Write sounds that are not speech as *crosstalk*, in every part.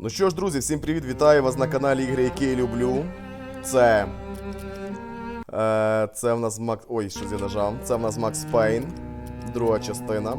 Ну що ж, друзі, всім привіт! Вітаю вас на каналі Ігри, які люблю. Це. Е, це в нас Макс. Ой, щось я нажав. Це в нас Макс Пейн, друга частина.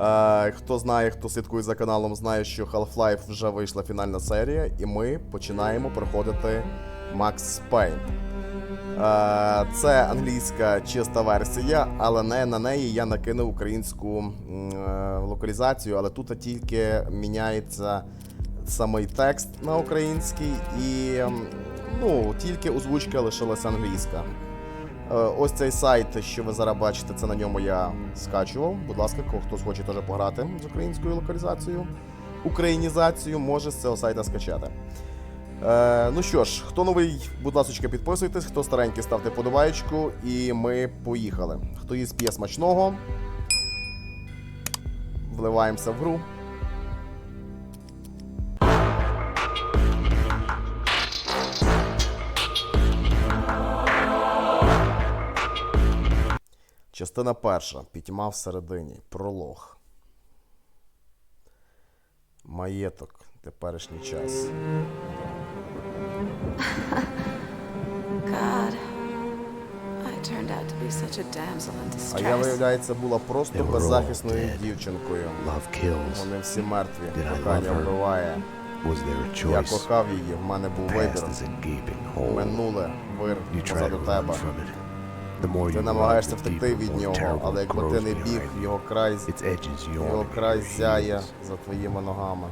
Е, хто знає, хто слідкує за каналом, знає, що Half-Life вже вийшла фінальна серія, і ми починаємо проходити Max Payne. Е, Це англійська чиста версія, але не на неї я накинув українську е, локалізацію, але тут тільки міняється самий текст на український, і ну, тільки озвучка лишилася англійська. Е, Ось цей сайт, що ви зараз бачите, це на ньому я скачував. Будь ласка, хтось хоче теж пограти з українською локалізацією, українізацією, може з цього сайта скачати. Е, ну що ж, хто новий, будь ласка, підписуйтесь, хто старенький, ставте подобаєчку, і ми поїхали. Хто їсть п'є смачного, вливаємося в гру. Частина перша. Пітьма всередині. Пролог. Маєток. Теперішній час. God, I turned out to be such a damsel in А я, distress. виявляється, була просто беззахисною дівчинкою. Love kills. Вони всі мертві. Did I Кохання love her? вбиває. Was there a Я choice? кохав її, в мене був Past вибір. is a gaping hole. Минуле вир You try позаду run тебе. from it. The more Ти намагаєшся the втекти від more нього, terrible але it якби ти grows не біг, його край, Its edges його край зяє за твоїми ногами.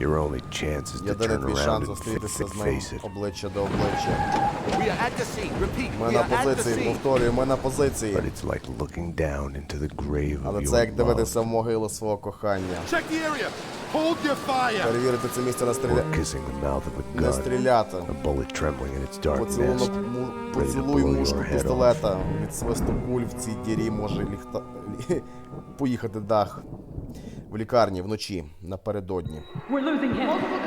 Your only chance is to Єдиний turn твій around шанс зустрітися з ним face it. обличчя до обличчя. We are at the scene. Repeat. Ми we на are at the позиції, scene. повторюю, ми на позиції. But it's like looking down into the grave Але of це як your love. дивитися в могилу свого кохання. Перевірити це місце на стріля... Не стріляти. Поцілунок, му... поцілуй мушку пістолета. Від свисту куль в цій дірі може ліхта... лі- *laughs* поїхати дах. В лікарні вночі напередодні.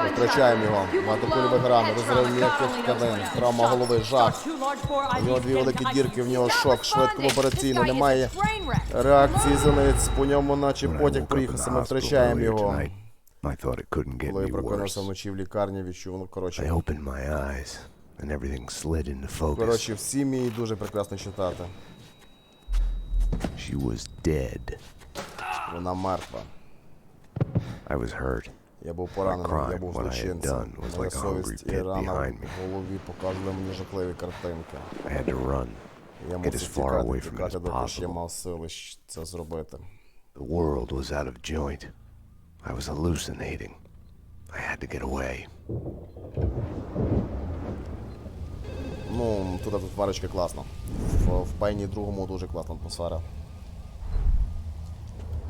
Ми втрачаємо його. Багатокульових ран, розрив м'яких тканин, травма голови, жах. У нього дві великі дірки, в нього шок, швидко в операційну, немає Реакції зениць, по ньому наче потяг the ми втрачаємо його. Tonight, I thought it couldn't get Коли я any прокинувся worse. вночі в лікарні, відчув, ну I коротше. opened my eyes, and everything slid into focus. Коротше, всі вміють дуже прекрасно читати. She was dead. Вона мертва. I was hurt. Я був поранений, я crime, був what I had злочинцем. done, was Моя like a совість hungry і pit рана behind me. в голові показували мені жахливі картинки. I had to run. Я Get мусив as far тікати, away from it тікати, as доки ще possible. мав сили щ- це зробити. The world was out of joint. I was hallucinating. I had to get away. Ну, тут тут тварочки класно. В, в Пейні другому дуже класна атмосфера.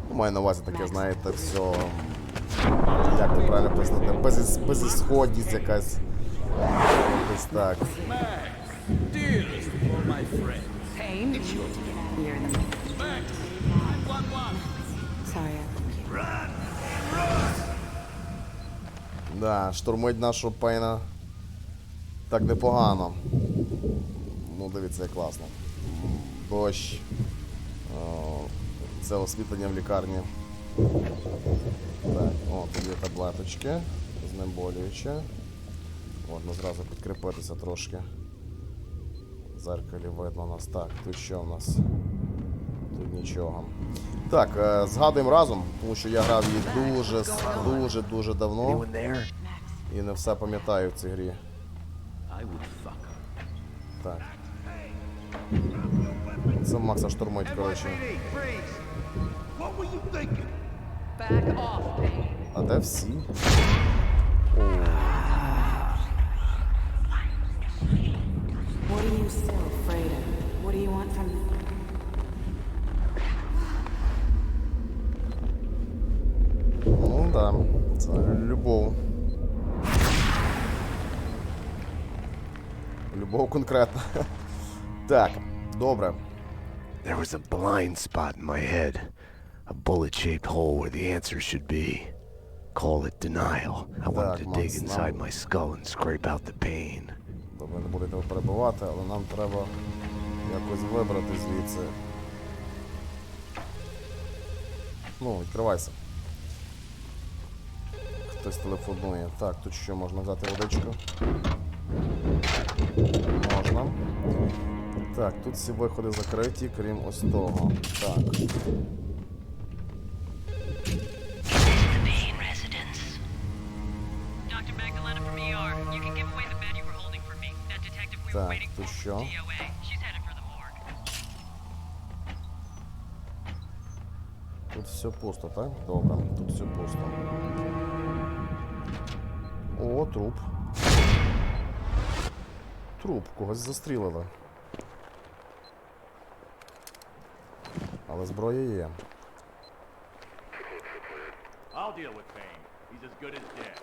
Ну, Маю на увазі таке, знаєте, все. Як це правильно пояснити? Без, безісходність якась. Десь так. Pain? Here in the Sorry, I Да, штурмить нашу пейна так непогано. Ну, дивіться, як класно. Дощ. Це освітлення в лікарні. Так, о, тут є таблеточки. Знеболююче. Можна зразу підкріпитися трошки. В зеркалі видно нас. Так, тут що в нас? Тут нічого. Так, е, згадуємо разом, тому що я грав її дуже, дуже, дуже давно. І не все пам'ятаю в цій грі. Так. Це Макса штурмить, коротше. А де всі are you still afraid of? What do you want from me? Ну да, це любов. Любов конкретна. Так, добре. There was a blind spot in my head. A bullet-shaped hole where the answer should be. Call it denial. I wanted to dig inside my skull and scrape out the pain. Ви не будете перебувати, але нам треба якось вибрати звідси. Ну, відкривайся. Хтось телефонує. Так, тут що можна взяти водичку? Можна. Так, тут всі виходи закриті, крім ось того. Так. ER. Так, тут що? Тут все пусто, так? Добре, тут все пусто. О, труп. Труп, когось застрілили. Але зброя є. I'll deal with Payne. He's as good as dead.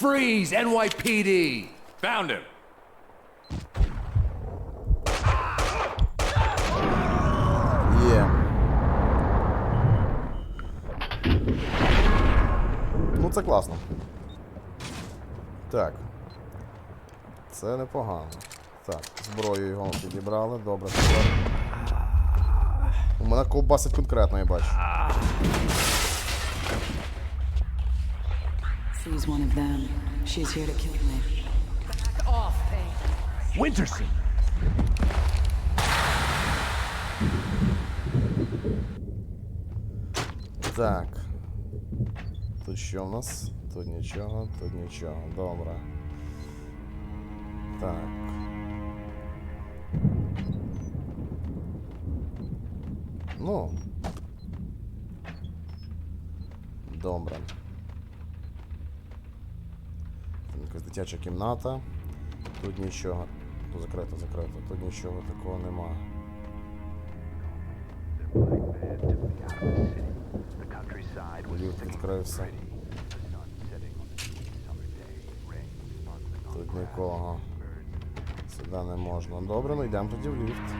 Freeze, NYPD! Found him! Є. Ну, це класно. Так. Це непогано. Так, зброю його підібрали, добре, тепер. У мене ковбасить конкретно, я бачу. She's one of them. She's here to kill me. Winterson! Так. Тут що в нас? Тут нічого, тут нічого. Добре. Так. Ну. Добре. Там якась дитяча кімната. Тут нічого. Тут закрито, закрито. Тут нічого такого немає. Люк відкрився. Нікого. Сюди не можна. Добре, ну йдемо тоді в ліфт.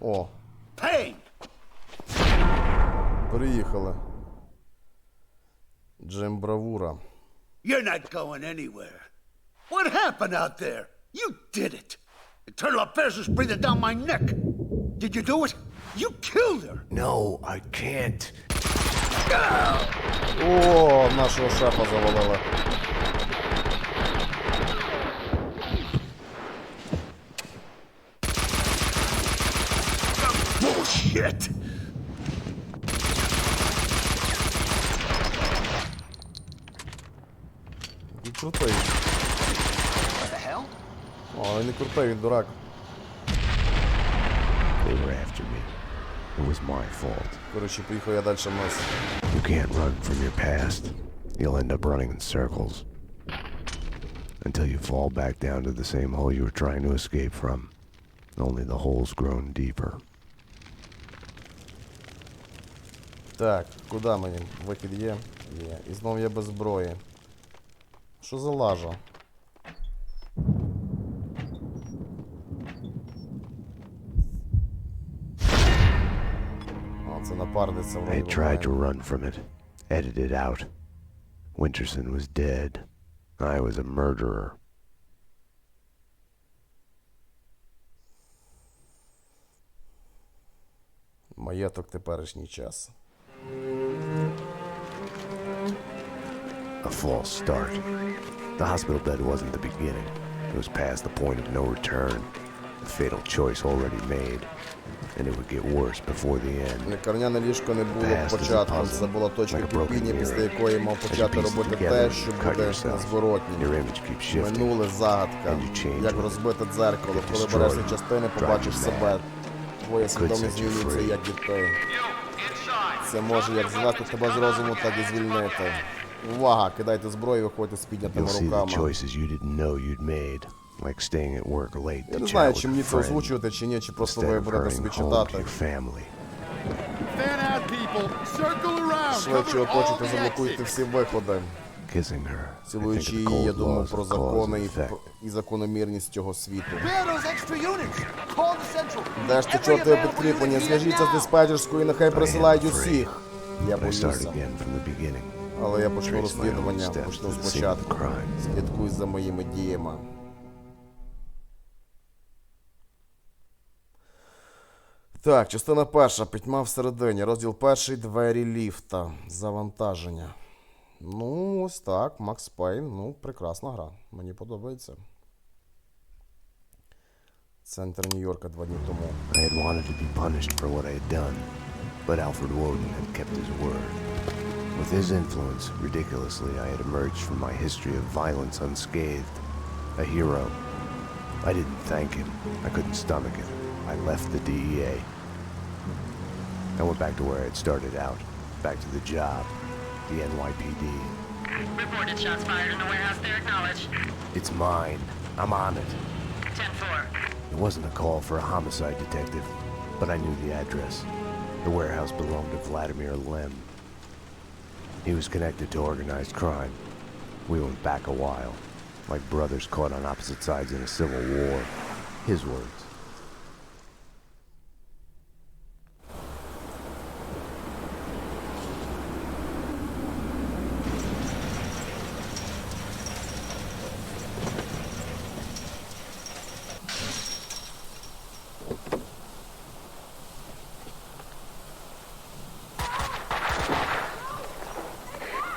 О, приїхали. Джим Бравура. You're not going anywhere. What happened out there? You did it. Internal Affairs is breathing down my neck. Did you do it? You killed her. No, I can't. О, нашого шефа завалили. Bullshit. Він крутий. О, він не крутий, він дурак. They were after me. It was my fault. Коротше, поїхав я далі вниз. You can't run from your past. You'll end up running in circles. Until you fall back down to the same hole you were trying to escape from. Only the hole's grown deeper. Так, куди мені? Вихід є? Є. І знову я без зброї. Що за лажа? О, це напарниця I вроде had tried to буває. run from it, edited out. Winterson was dead. I was a murderer. Маєток теперішній час. A false start. The hospital bed wasn't the beginning. It was past the point of no return. A fatal choice already made. And it would get worse before the end. Лікарняне ліжко не було Past is a початком, це була точка like кипіння, після якої мав почати робити те, що буде yourself. незворотнім. Your image keeps shifting. Минуле загадка. Як розбите дзеркало, коли береш частини, побачиш себе. Твоя свідомість змінюється, як і ти. Це може як звести тебе з розуму, так і звільнити. Увага! Кидайте зброю, виходьте з піднятими руками. Like staying at work late Я to не chat знаю, with чи a мені це friend озвучувати, чи ні, чи просто instead ви of будете собі hurrying home to читати. your family. Fan out, people. Circle around. Швидше Cover all оточуйте, the заблокуйте exits. всі виходи. Kissing her. I Цілуючи think of the її, я cold думав laws про of cause закони and і, effect. про- і закономірність цього світу. Where are those extra units? Call the central. Де ж ти чого ти підкріплення? Зв'яжіться з диспетчерською, і нехай присилають усіх. Я But I start боюся. again from the beginning. Але я почну Trace my own розслідування, steps почну to the scene of спочатку. crime. Слідкуй за моїми діями. Так, частина перша. Пітьма всередині. Розділ перший. Двері ліфта. Завантаження. Ну, ось так. Макс Пейн. Ну, прекрасна гра. Мені подобається. Центр Нью-Йорка два дні тому. I had wanted to be punished for what I had done, but Alfred Woden had kept his word. With his influence, ridiculously, I had emerged from my history of violence unscathed. A hero. I didn't thank him. I couldn't stomach it. I left the DEA. I went back to where I had started out. Back to the job. The NYPD. Reported shots fired in the warehouse there, acknowledged. It's mine. I'm on it. 10-4. It wasn't a call for a homicide detective, but I knew the address. The warehouse belonged to Vladimir Lem. He was connected to organized crime. We went back a while, like brothers caught on opposite sides in a civil war. His words.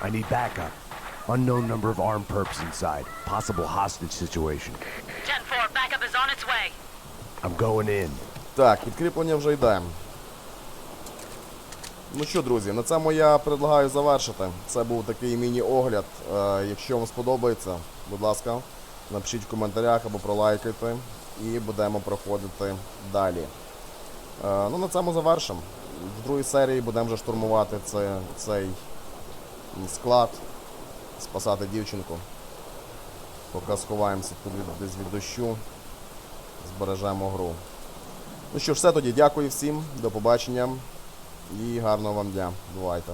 I need backup. Unknown number of armed perps inside. Possible hostage situation. 10-4, backup is on its way. I'm going in. Так, підкріплення вже йде. Ну що, друзі, на цьому я предлагаю завершити. Це був такий міні-огляд. Е, якщо вам сподобається, будь ласка, напишіть в коментарях або пролайкайте. І будемо проходити далі. Е, ну, на цьому завершимо. В другій серії будемо вже штурмувати це, цей склад, спасати дівчинку. Поки сховаємося тут десь від дощу, збережемо гру. Ну що все тоді, дякую всім, до побачення і гарного вам дня. Бувайте.